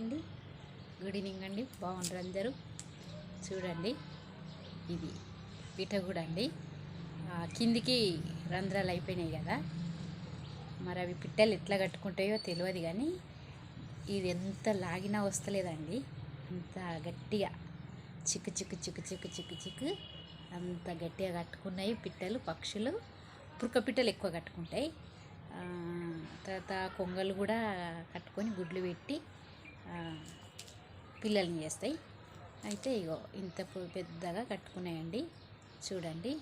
అండి. Good evening అండి. బాగుంటారు అందరూ? చూడండి. ఇది పిఠగూడ అండి. కిందికి రంధ్రాలు అయిపోయినాయి కదా. మరి అవి పిట్టలు ఎట్లా కట్టుకుంటాయో తెలియదు కానీ ఇది ఎంత లాగినా వస్తలేదండి. అంత గట్టిగా. చిక్కు చిక్కు చిక్కు చిక్కు చిక్కు చిక్కు. అంత గట్టిగా కట్టుకున్నాయి పిట్టలు పక్షులు. పురక పిట్టలు ఎక్కువ కట్టుకుంటాయి. తర్వాత కొంగలు కూడా కట్టుకొని గుడ్లు పెట్టి పిల్లల్ని చేస్తాయి. అయితే ఇగో ఇంత పెద్దగా కట్టుకున్నాయండి. చూడండి.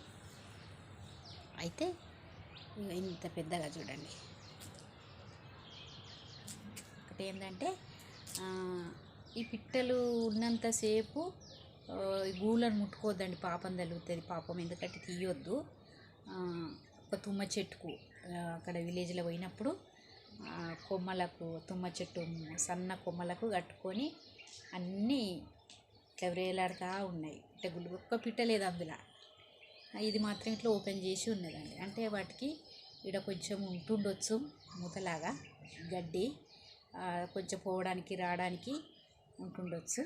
అయితే ఇగో ఇంత పెద్దగా చూడండి. ఒకటి ఏంటంటే ఈ పిట్టలు ఉన్నంతసేపు గూళ్ళను ముట్టుకోవద్దండి. పాపం తగులుతుంది పాపం. ఎందుకంటే తీయొద్దు. ఒక తుమ్మ చెట్టుకు అక్కడ విలేజ్లో పోయినప్పుడు కొమ్మలకు తుమ్మ చెట్టు సన్న కొమ్మలకు కట్టుకొని అన్నీ ఇట్లా వేలాడుతూ ఉన్నాయి తెగులు ఒక్క పిట్ట లేదు అందులో. ఇది మాత్రం ఇట్లా ఓపెన్ చేసి ఉన్నదండి. అంటే వాటికి ఇక్కడ కొంచెం ఉంటుండొచ్చు మూతలాగా గడ్డి కొంచెం పోవడానికి రావడానికి ఉంటుండొచ్చు.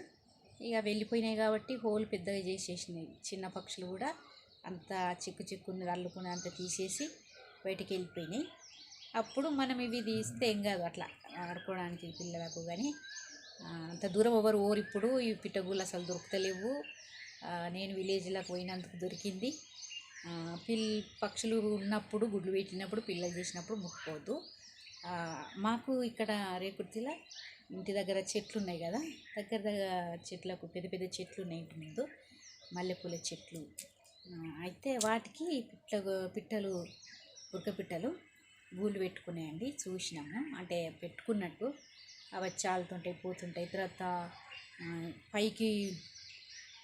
ఇక వెళ్ళిపోయినాయి కాబట్టి హోల్ పెద్దగా చేసేసినాయి. చిన్న పక్షులు కూడా అంత చిక్కు చిక్కున్నది అల్లుకుని అంత తీసేసి బయటికి వెళ్ళిపోయినాయి. అప్పుడు మనం ఇవి తీస్తే ఏం కాదు అట్లా ఆడుకోవడానికి పిల్లలకు కానీ అంత దూరం ఎవరు ఓరు ఇప్పుడు. ఈ పిట్టగుళ్ళు అసలు దొరుకుతలేవు. నేను విలేజ్లోకి పోయినందుకు దొరికింది. పిల్ పక్షులు ఉన్నప్పుడు గుడ్లు పెట్టినప్పుడు పిల్లలు చేసినప్పుడు ముట్టుకోవద్దు. మాకు ఇక్కడ రేకుర్తిలో ఇంటి దగ్గర చెట్లు ఉన్నాయి కదా. దగ్గర దగ్గర చెట్లకు పెద్ద పెద్ద చెట్లు ఉన్నాయి ఇంటి ముందు. మల్లెపూల చెట్లు. అయితే వాటికి పిట్ట పిట్టలు ఉరకపిట్టలు పిట్టలు గూళ్ళు పెట్టుకున్నాయండి చూసినాము. అంటే పెట్టుకున్నట్టు అవి చాలుతుంటాయి పోతుంటాయి. తర్వాత పైకి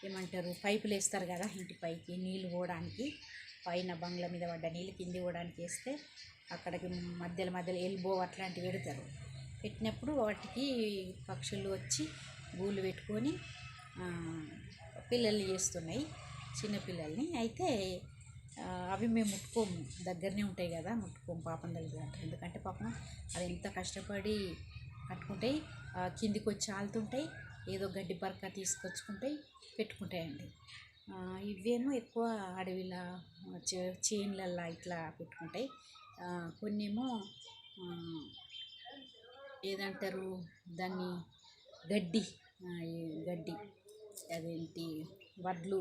ఏమంటారు పైపులు వేస్తారు కదా ఇంటి పైకి నీళ్ళు పోవడానికి. పైన బంగ్లా మీద పడ్డ నీళ్ళు కింది పోవడానికి వేస్తే అక్కడికి మధ్యలో మధ్యలో ఎల్బో అట్లాంటివి పెడతారు. పెట్టినప్పుడు వాటికి పక్షులు వచ్చి గూళ్ళు పెట్టుకొని పిల్లల్ని చేస్తున్నాయి చిన్నపిల్లల్ని. అయితే అవి మేము ముట్టుకోము. దగ్గరనే ఉంటాయి కదా ముట్టుకోము పాపం దగ్గర. అంటారు ఎందుకంటే పాపం అవి ఎంత కష్టపడి కట్టుకుంటాయి కిందికి వచ్చి ఆలుతుంటాయి ఏదో గడ్డి పరక తీసుకొచ్చుకుంటాయి పెట్టుకుంటాయండి. ఇవేమో ఎక్కువ అడవిలా చే- ఇట్లా పెట్టుకుంటాయి. కొన్నేమో ఏదంటారు దాన్ని గడ్డి గడ్డి అదేంటి వడ్లు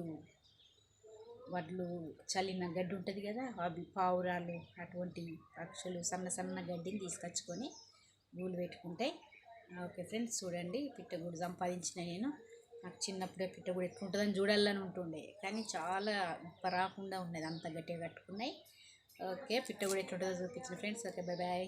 వడ్లు చల్లిన గడ్డి ఉంటుంది కదా అవి పావురాలు అటువంటి పక్షులు సన్న సన్న గడ్డిని తీసుకొచ్చుకొని గూళ్ళు పెట్టుకుంటాయి ఓకే ఫ్రెండ్స్ చూడండి పిట్టగూడు సంపాదించిన నేను. నాకు చిన్నప్పుడే పిట్టగూడు ఎట్లుంటుందని చూడాలని ఉంటుండే కానీ చాలా రాకుండా ఉండేది అంత గట్టిగా కట్టుకున్నాయి. ఓకే పిట్టగూడు ఎట్లుంటుందో చూపించిన ఫ్రెండ్స్. Okay bye bye